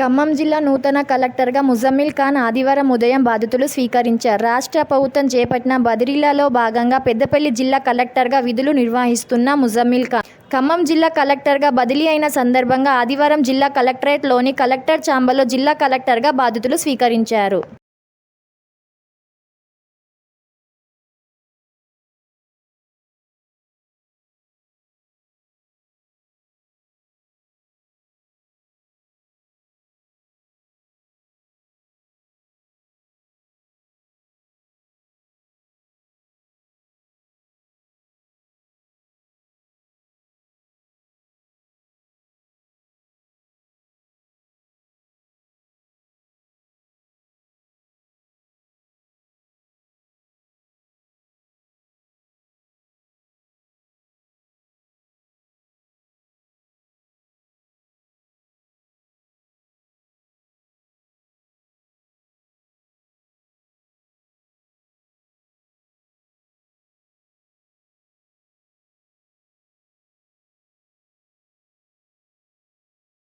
ఖమ్మం జిల్లా నూతన కలెక్టర్గా ముజమ్మిల్ ఖాన్ ఆదివారం ఉదయం బాధ్యతలు స్వీకరించారు. రాష్ట్ర ప్రభుత్వం చేపట్టిన బదిలీలలో భాగంగా పెద్దపల్లి జిల్లా కలెక్టర్గా విధులు నిర్వహిస్తున్న ముజమ్మిల్ ఖాన్. ఖమ్మం జిల్లా కలెక్టర్గా బదిలీ అయిన సందర్భంగా ఆదివారం జిల్లా కలెక్టరేట్లోని కలెక్టర్ ఛాంబర్లో జిల్లా కలెక్టర్గా బాధ్యతలు స్వీకరించారు.